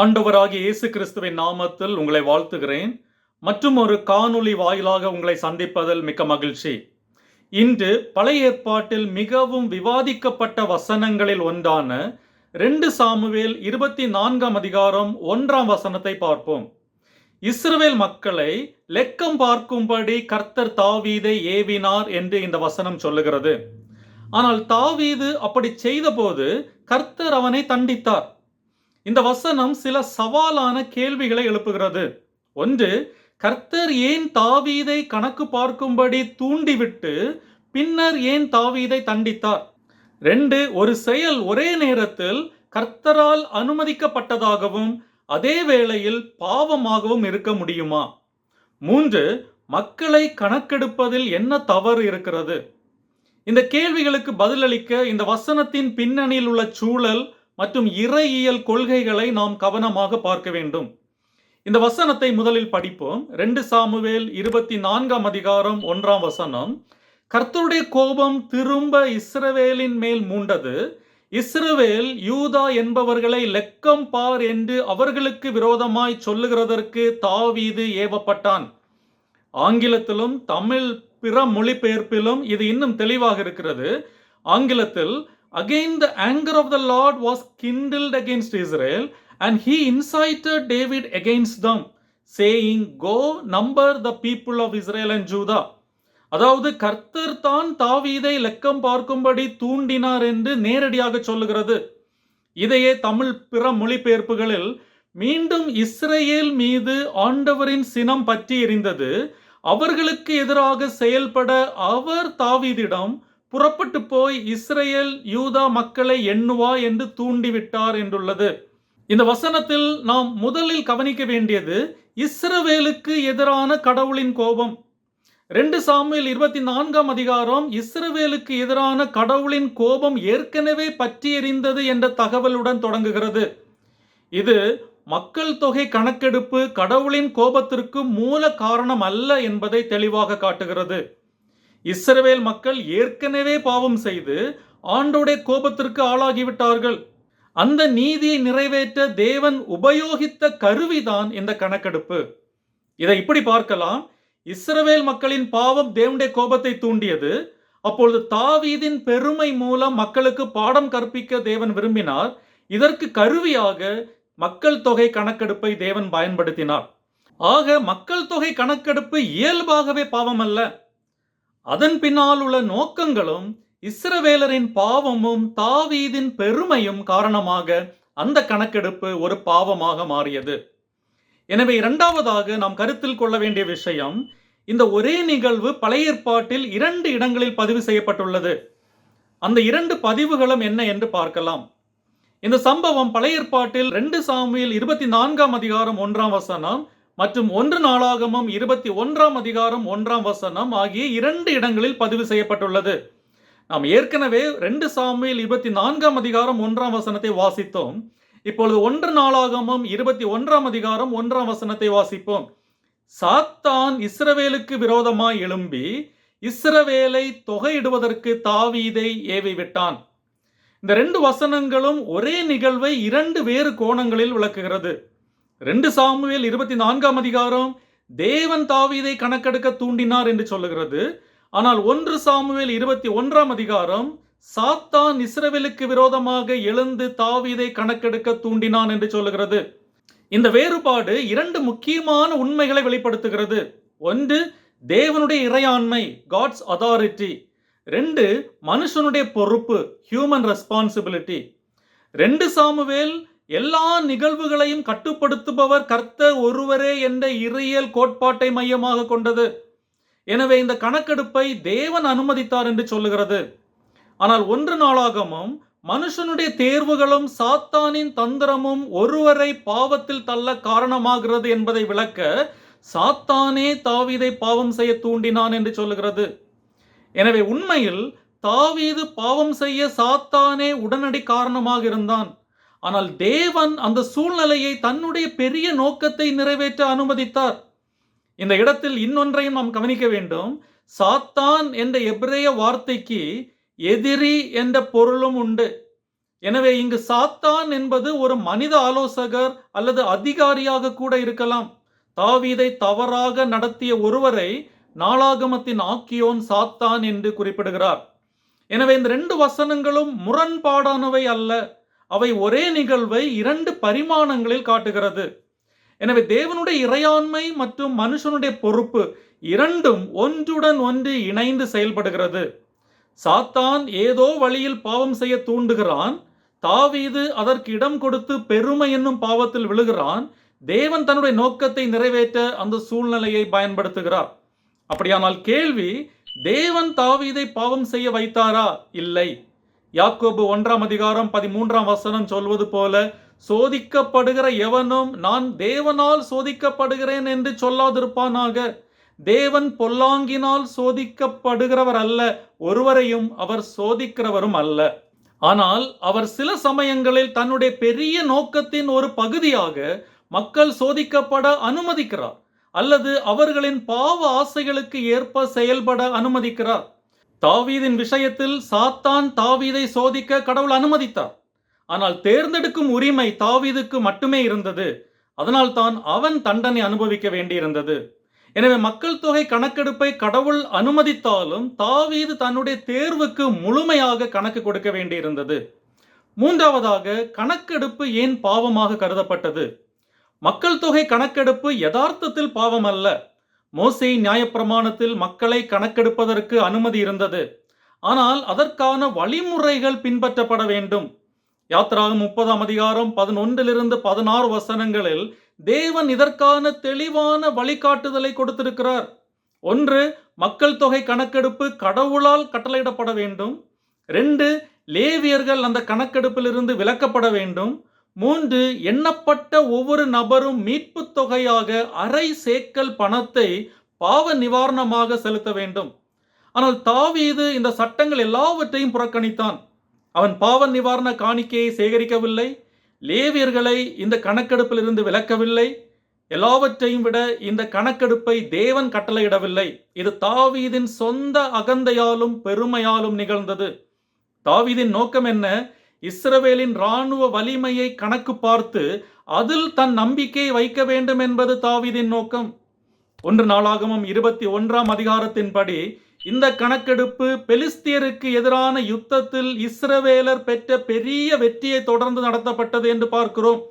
ஆண்டவராகிய இயேசு கிறிஸ்துவின் நாமத்தில் உங்களை வாழ்த்துகிறேன். மற்றும் ஒரு காணொளி வாயிலாக உங்களை சந்திப்பதில் மிக்க மகிழ்ச்சி. இன்று பழைய ஏற்பாட்டில் மிகவும் விவாதிக்கப்பட்ட வசனங்களில் ஒன்றான ரெண்டு சாமுவேல் இருபத்தி நான்காம் அதிகாரம் ஒன்றாம் வசனத்தை பார்ப்போம். இஸ்ரவேல் மக்களை லெக்கம் பார்க்கும்படி கர்த்தர் தாவீதை ஏவினார் என்று இந்த வசனம் சொல்லுகிறது. ஆனால் தாவீது அப்படி செய்தபோது கர்த்தர் அவனை தண்டித்தார். இந்த வசனம் சில சவாலான கேள்விகளை எழுப்புகிறது. ஒன்று கர்த்தர் ஏன் தாவீதை கணக்கு பார்க்கும்படி தூண்டிவிட்டு பின்னர் ஏன் தாவீதை தண்டித்தார்? ரெண்டு ஒரு செயல் ஒரே நேரத்தில் கர்த்தரால் அனுமதிக்கப்பட்டதாகவும் அதே வேளையில் பாவமாகவும் இருக்க முடியுமா? மூன்று மக்களை கணக்கெடுப்பதில் என்ன தவறு இருக்கிறது? இந்த கேள்விகளுக்கு பதிலளிக்க இந்த வசனத்தின் பின்னணியில் உள்ள சூழல் மற்றும் இறையியல் கொள்கைகளை நாம் கவனமாக பார்க்க வேண்டும். இந்த வசனத்தை முதலில் படிப்போம். ரெண்டு சாமுவேல் இருபத்தி நான்காம் அதிகாரம் ஒன்றாம் வசனம். கர்த்தருடைய கோபம் திரும்ப இஸ்ரவேலின் மேல் மூண்டது. இஸ்ரவேல் யூதா என்பவர்களை லெக்கம் பார் என்று அவர்களுக்கு விரோதமாய் சொல்லுகிறதற்கு தாவீது ஏவப்பட்டான். ஆங்கிலத்திலும் தமிழ் பிற மொழிபெயர்ப்பிலும் இது இன்னும் தெளிவாக இருக்கிறது. ஆங்கிலத்தில் again the anger of the Lord was kindled against Israel and he incited David against them saying go number the people of Israel and Judah அதாவது கர்த்தர் தான் தாவீதை லெக்கம் பார்க்கும்படி தூண்டினார் என்று நேரடியாக சொல்லுகிறது. இதையே தமிழ் பிற மொழிபெயர்ப்புகளில் மீண்டும் இஸ்ரேல் மீது ஆண்டவரின் சினம் பற்றி எரிந்தது. அவர்களுக்கு எதிராக செயல்பட அவர் தாவீதிடம் புறப்பட்டு போய் இஸ்ரேல் யூதா மக்களை எண்ணுவா என்று தூண்டிவிட்டார் என்றுள்ளது. இந்த வசனத்தில் நாம் முதலில் கவனிக்க வேண்டியது இஸ்ரவேலுக்கு எதிரான கடவுளின் கோபம். ரெண்டு சாமியில் இருபத்தி நான்காம் அதிகாரம் இஸ்ரவேலுக்கு எதிரான கடவுளின் கோபம் ஏற்கனவே பற்றி எறிந்தது என்ற தகவலுடன் தொடங்குகிறது. இது மக்கள் தொகை கணக்கெடுப்பு கடவுளின் கோபத்திற்கு மூல காரணம் அல்ல என்பதை தெளிவாக காட்டுகிறது. இஸ்ரவேல் மக்கள் ஏற்கனவே பாவம் செய்து ஆண்டோடைய கோபத்திற்கு ஆளாகிவிட்டார்கள். அந்த நீதியை நிறைவேற்ற தேவன் உபயோகித்த கருவிதான் இந்த கணக்கெடுப்பு. இதை இப்படி பார்க்கலாம். இஸ்ரவேல் மக்களின் பாவம் தேவனுடைய கோபத்தை தூண்டியது. அப்பொழுது தாவீதின் பெருமை மூலம் மக்களுக்கு பாடம் கற்பிக்க தேவன் விரும்பினார். இதற்கு கருவியாக மக்கள் தொகை கணக்கெடுப்பை தேவன் பயன்படுத்தினார். ஆக மக்கள் தொகை கணக்கெடுப்பு இயல்பாகவே பாவம் அல்ல அதன் பின்னால் உள்ள நோக்கங்களும் இஸ்ரவேலரின் பாவமும் தாவீதின் பெருமையும் காரணமாக அந்த கணக்கெடுப்பு ஒரு பாவமாக மாறியது. எனவே இரண்டாவதாக நாம் கருத்தில் கொள்ள வேண்டிய விஷயம் இந்த ஒரே நிகழ்வு பழைய ஏற்பாட்டில் இரண்டு இடங்களில் பதிவு செய்யப்பட்டுள்ளது. அந்த இரண்டு பதிவுகளும் என்ன என்று பார்க்கலாம். இந்த சம்பவம் பழைய ஏற்பாட்டில் ரெண்டு சாமியில் இருபத்தி நான்காம் அதிகாரம் ஒன்றாம் வசனம் மற்றும் ஒன்று நாளாகமும் இருபத்தி ஒன்றாம் அதிகாரம் ஒன்றாம் வசனம் ஆகிய இரண்டு இடங்களில் பதிவு செய்யப்பட்டுள்ளது. நாம் ஏற்கனவே ரெண்டு சாமியில் இருபத்தி நான்காம் அதிகாரம் ஒன்றாம் வசனத்தை வாசித்தோம். இப்பொழுது ஒன்று நாளாகமும் இருபத்தி ஒன்றாம் அதிகாரம் ஒன்றாம் வசனத்தை வாசிப்போம். சாத்தான் இஸ்ரவேலுக்கு விரோதமாய் எழும்பி இஸ்ரவேலை தொகையிடுவதற்கு தாவீதை ஏவி விட்டான் இந்த ரெண்டு வசனங்களும் ஒரே நிகழ்வை இரண்டு வேறு கோணங்களில் விளக்குகிறது. ரெண்டு சாமுவேல் இருபத்தி நான்காம் அதிகாரம் தேவன் தாவீதை கணக்கெடுக்க தூண்டினார் என்று சொல்லுகிறது. ஆனால் ஒன்று சாமுவேல் இருபத்தி ஒன்றாம் அதிகாரம் சாத்தான் இஸ்ரவேலுக்கு விரோதமாக எழுந்து தாவீதை கணக்கெடுக்க தூண்டினான் என்று சொல்லுகிறது. இந்த வேறுபாடு இரண்டு முக்கியமான உண்மைகளை வெளிப்படுத்துகிறது. ஒன்று தேவனுடைய இறையாண்மை காட்ஸ் அதாரிட்டி ரெண்டு மனுஷனுடைய பொறுப்பு ஹியூமன் ரெஸ்பான்சிபிலிட்டி ரெண்டு சாமுவேல் எல்லா நிகழ்வுகளையும் கட்டுப்படுத்துபவர் கர்த்தர் ஒருவரே என்ற இறையியல் கோட்பாட்டை மையமாக கொண்டது. எனவே இந்த கணக்கெடுப்பை தேவன் அனுமதித்தார் என்று சொல்லுகிறது. ஆனால் ஒன்று நாளாகமும் மனுஷனுடைய தேர்வுகளும் சாத்தானின் தந்திரமும் ஒருவரை பாவத்தில் தள்ள காரணமாகிறது என்பதை விளக்க சாத்தானே தாவீதை பாவம் செய்ய தூண்டினான் என்று சொல்லுகிறது. எனவே உண்மையில் தாவீது பாவம் செய்ய சாத்தானே உடனடி காரணமாக இருந்தான். ஆனால் தேவன் அந்த சூழ்நிலையை தன்னுடைய பெரிய நோக்கத்தை நிறைவேற்ற அனுமதித்தார். இந்த இடத்தில் இன்னொன்றையும் நாம் கவனிக்க வேண்டும். சாத்தான் என்ற எபிரேய வார்த்தைக்கு எதிரி என்ற பொருளும் உண்டு. எனவே இங்கு சாத்தான் என்பது ஒரு மனித ஆலோசகர் அல்லது அதிகாரியாக கூட இருக்கலாம். தாவீதை தவறாக நடத்திய ஒருவரை நாளாகமத்தின் ஆக்கியோன் சாத்தான் என்று குறிப்பிடுகிறார். எனவே இந்த ரெண்டு வசனங்களும் முரண்பாடானவை அல்ல. அவை ஒரே நிகழ்வை இரண்டு பரிமாணங்களில் காட்டுகிறது. எனவே தேவனுடைய இறையாண்மை மற்றும் மனுஷனுடைய பொறுப்பு இரண்டும் ஒன்றுடன் ஒன்று இணைந்து செயல்படுகிறது. சாத்தான் ஏதோ வழியில் பாவம் செய்ய தூண்டுகிறான். தாவீது அதற்கு இடம் கொடுத்து பெருமை என்னும் பாவத்தில் விழுகிறான். தேவன் தன்னுடைய நோக்கத்தை நிறைவேற்ற அந்த சூழ்நிலையை பயன்படுத்துகிறார். அப்படியானால் கேள்வி தேவன் தாவீதை பாவம் செய்ய வைத்தாரா? இல்லை. யாக்கோபு ஒன்றாம் அதிகாரம் பதிமூன்றாம் வசனம் சொல்வது போல சோதிக்கப்படுகிற எவனும் நான் தேவனால் சோதிக்கப்படுகிறேன் என்று சொல்லாதிருப்பானாக. தேவன் பொல்லாங்கினால் சோதிக்கப்படுகிறவர் அல்ல ஒருவரையும் அவர் சோதிக்கிறவரும் அல்ல. ஆனால் அவர் சில சமயங்களில் தன்னுடைய பெரிய நோக்கத்தின் ஒரு பகுதியாக மக்கள் சோதிக்கப்பட அனுமதிக்கிறார் அல்லது அவர்களின் பாவ ஆசைகளுக்கு ஏற்ப செயல்பட அனுமதிக்கிறார். தாவீதின் விஷயத்தில் சாத்தான் தாவீதை சோதிக்க கடவுள் அனுமதித்தார். ஆனால் தேர்ந்தெடுக்கும் உரிமை தாவீதுக்கு மட்டுமே இருந்தது. அதனால் தான் அவன் தண்டனை அனுபவிக்க வேண்டியிருந்தது. எனவே மக்கள் தொகை கணக்கெடுப்பை கடவுள் அனுமதித்தாலும் தாவீது தன்னுடைய தேர்வுக்கு முழுமையாக கணக்கு கொடுக்க வேண்டியிருந்தது. மூன்றாவதாக கணக்கெடுப்பு ஏன் பாவமாக கருதப்பட்டது? மக்கள் தொகை கணக்கெடுப்பு யதார்த்தத்தில் பாவம் அல்ல மோசே நியாயப்பிரமாணத்தில் மக்களை கணக்கெடுப்பதற்கு அனுமதி இருந்தது. ஆனால் அதற்கான வழிமுறைகள் பின்பற்றப்பட வேண்டும். யாத்ராகம் முப்பதாம் அதிகாரம் பதினொன்றிலிருந்து பதினாறு வசனங்களில் தேவன் இதற்கான தெளிவான வழிகாட்டுதலை கொடுத்திருக்கிறார். ஒன்று மக்கள் தொகை கணக்கெடுப்பு கடவுளால் கட்டளையிடப்பட வேண்டும். ரெண்டு லேவியர்கள் அந்த கணக்கெடுப்பிலிருந்து விலக்கப்பட வேண்டும். மூன்று எண்ணப்பட்ட ஒவ்வொரு நபரும் மீட்புத் தொகையாக அரை சேக்கல் பணத்தை பாவ நிவாரணமாக செலுத்த வேண்டும். ஆனால் தாவீது இந்த சட்டங்கள் எல்லாவற்றையும் புறக்கணித்தான். அவன் பாவ நிவாரண காணிக்கையை சேகரிக்கவில்லை லேவியர்களை இந்த கணக்கெடுப்பிலிருந்து விலக்கவில்லை எல்லாவற்றையும் விட இந்த கணக்கெடுப்பை தேவன் கட்டளையிடவில்லை. இது தாவீதின் சொந்த அகந்தையாலும் பெருமையாலும் நிகழ்ந்தது. தாவீதின் நோக்கம் என்ன? இஸ்ரவேலின் இராணுவ வலிமையை கணக்கு பார்த்து அதில் தன் நம்பிக்கையை வைக்க வேண்டும் என்பது தாவிதின் நோக்கம். ஒன்று நாளாகமும் இருபத்தி ஒன்றாம் அதிகாரத்தின்படி இந்த கணக்கெடுப்பு பெலிஸ்தியருக்கு எதிரான யுத்தத்தில் இஸ்ரவேலர் பெற்ற பெரிய வெற்றியை தொடர்ந்து நடத்தப்பட்டது என்று பார்க்கிறோம்.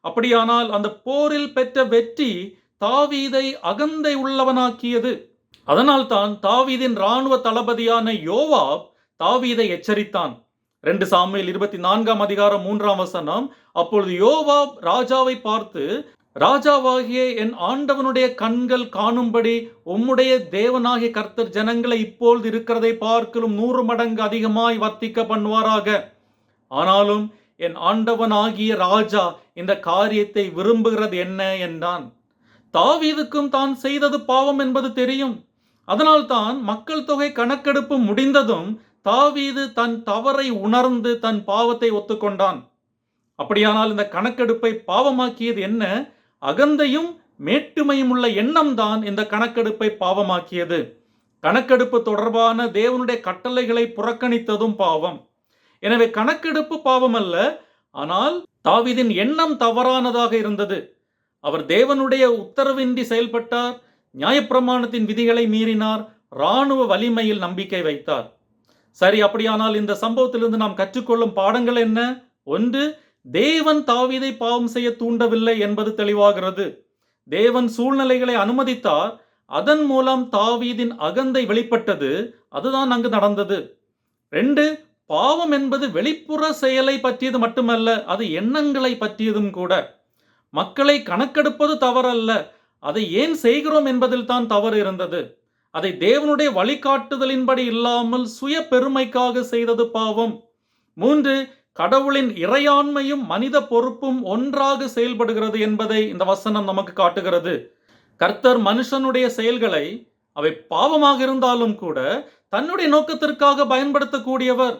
அப்படியானால் அந்த போரில் பெற்ற வெற்றி தாவீதை அகந்தை உள்ளவனாக்கியது. அதனால்தான் தாவீதின் இராணுவ தளபதியான யோவாப் தாவீதை எச்சரித்தான். ரெண்டு சாமியில் இருபத்தி நான்காம் அதிகாரம் மூன்றாம் வசனம். அப்பொழுது யோவா ராஜாவை பார்த்து ராஜாவாகிய என் ஆண்டவனுடைய கண்கள் காணும்படி உம்முடைய தேவனாகிய கர்த்தர் ஜனங்களை இப்பொழுது இருக்கிறதை பார்க்கலும் நூறு மடங்கு அதிகமாய் வர்த்திக்க பண்ணுவாராக. ஆனாலும் என் ஆண்டவனாகிய ராஜா இந்த காரியத்தை விரும்புகிறது என்ன என்றான். தாவீதுக்கும் தான் செய்தது பாவம் என்பது தெரியும். அதனால்தான் மக்கள் தொகை கணக்கெடுப்பு முடிந்ததும் தாவீது தன் தவறை உணர்ந்து தன் பாவத்தை ஒத்துக்கொண்டான். அப்படியானால் இந்த கணக்கெடுப்பை பாவமாக்கியது என்ன? அகந்தையும் மேட்டுமையும் உள்ள எண்ணம் தான் இந்த கணக்கெடுப்பை பாவமாக்கியது. கணக்கெடுப்பு தொடர்பான தேவனுடைய கட்டளைகளை புறக்கணித்ததும் பாவம். எனவே கணக்கெடுப்பு பாவம் அல்ல ஆனால் தாவீதின் எண்ணம் தவறானதாக இருந்தது. அவர் தேவனுடைய உத்தரவின்றி செயல்பட்டார் நியாயப்பிரமாணத்தின் விதிகளை மீறினார் இராணுவ வலிமையில் நம்பிக்கை வைத்தார். சரி அப்படியானால் இந்த சம்பவத்திலிருந்து நாம் கற்றுக்கொள்ளும் பாடங்கள் என்ன? ஒன்று தேவன் தாவீதை பாவம் செய்ய தூண்டவில்லை என்பது தெளிவாகிறது. தேவன் சூழ்நிலைகளை அனுமதித்தார் அதன் மூலம் தாவீதின் அகந்தை வெளிப்பட்டது அதுதான் அங்கு நடந்தது. ரெண்டு பாவம் என்பது வெளிப்புற செயலை பற்றியது மட்டுமல்ல அது எண்ணங்களை பற்றியதும் கூட. மக்களை கணக்கெடுப்பது தவறல்ல அதை ஏன் செய்கிறோம் என்பதில் தான் தவறு இருந்தது. அதை தேவனுடைய வழிகாட்டுதலின்படி இல்லாமல் சுய பெருமைக்காக செய்தது பாவம். மூன்று கடவுளின் இறையாண்மையும் மனித பொறுப்பும் ஒன்றாக செயல்படுகிறது என்பதை இந்த வசனம் நமக்கு காட்டுகிறது. கர்த்தர் மனுஷனுடைய செயல்களை அவை பாவமாக இருந்தாலும் கூட தன்னுடைய நோக்கத்திற்காக பயன்படுத்தக்கூடியவர்.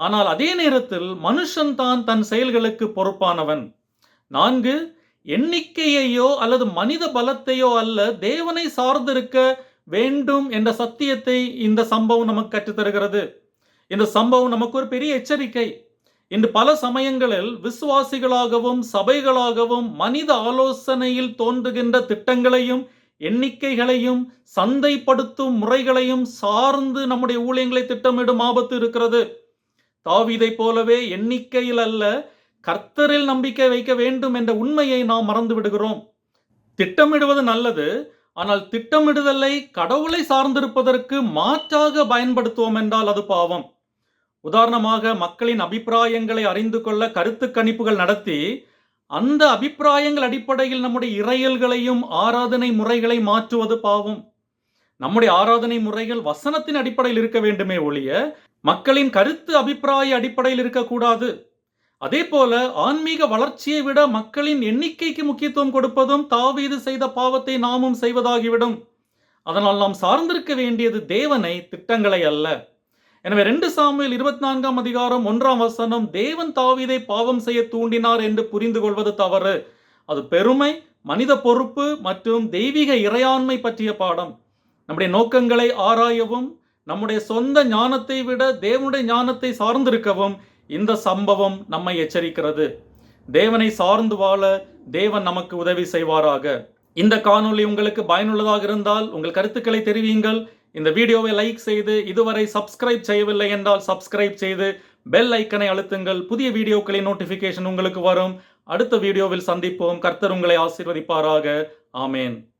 ஆனால் அதே நேரத்தில் மனுஷன் தான் தன் செயல்களுக்கு பொறுப்பானவன். நான்கு எண்ணிக்கையையோ அல்லது மனித பலத்தையோ அல்ல தேவனை சார்ந்திருக்க வேண்டும் என்ற சத்தியத்தை இந்த சம்பவம் நமக்கு கற்றுத்தருகிறது. இந்த சம்பவம் நமக்கு ஒரு பெரிய எச்சரிக்கை. இன்று பல சமயங்களில் விசுவாசிகளாகவும் சபைகளாகவும் மனித ஆலோசனையில் தோன்றுகின்ற திட்டங்களையும் எண்ணிக்கைகளையும் சந்தைப்படுத்தும் முறைகளையும் சார்ந்து நம்முடைய ஊழியங்களை திட்டமிடும் ஆபத்து இருக்கிறது. தாவிதை போலவே எண்ணிக்கையில் அல்ல கர்த்தரில் நம்பிக்கை வைக்க வேண்டும் என்ற உண்மையை நாம் மறந்து விடுகிறோம் திட்டமிடுவது நல்லது ஆனால் திட்டமிடுதலை கடவுளை சார்ந்திருப்பதற்கு மாற்றாக பயன்படுத்துவோம் என்றால் அது பாவம். உதாரணமாக மக்களின் அபிப்பிராயங்களை அறிந்து கொள்ள கருத்து கணிப்புகள் நடத்தி அந்த அபிப்பிராயங்கள் அடிப்படையில் நம்முடைய இறையல்களையும் ஆராதனை முறைகளை மாற்றுவது பாவம். நம்முடைய ஆராதனை முறைகள் வசனத்தின் அடிப்படையில் இருக்க வேண்டுமே ஒழிய மக்களின் கருத்து அபிப்பிராய அடிப்படையில் இருக்கக்கூடாது. அதே போல ஆன்மீக வளர்ச்சியை விட மக்களின் எண்ணிக்கைக்கு முக்கியத்துவம் கொடுப்பதும் தாவீது செய்த பாவத்தை நாமும் செய்வதாகிவிடும். அதனால் நாம் சார்ந்திருக்க வேண்டியது தேவனை திட்டங்களை அல்ல. எனவே ரெண்டு சாமியில் இருபத்தி நான்காம் அதிகாரம் ஒன்றாம் வசனம் தேவன் தாவீதை பாவம் செய்ய தூண்டினார் என்று புரிந்து கொள்வது தவறு. அது பெருமை மனித பொறுப்பு மற்றும் தெய்வீக இறையாண்மை பற்றிய பாடம். நம்முடைய நோக்கங்களை ஆராயவும் நம்முடைய சொந்த ஞானத்தை விட தேவனுடைய ஞானத்தை சார்ந்திருக்கவும் இந்த சம்பவம் நம்மை எச்சரிக்கிறது. தேவனை சார்ந்து வாழ தேவன் நமக்கு உதவி செய்வாராக. இந்த காணொளி உங்களுக்கு பயனுள்ளதாக இருந்தால் உங்கள் கருத்துக்களை தெரிவியுங்கள். இந்த வீடியோவை லைக் செய்து இதுவரை சப்ஸ்கிரைப் செய்யவில்லை என்றால் சப்ஸ்கிரைப் செய்து பெல் ஐக்கனை அழுத்துங்கள். புதிய வீடியோக்களின் நோட்டிஃபிகேஷன் உங்களுக்கு வரும். அடுத்த வீடியோவில் சந்திப்போம். கர்த்தர் உங்களை ஆசீர்வதிப்பாராக. ஆமேன்.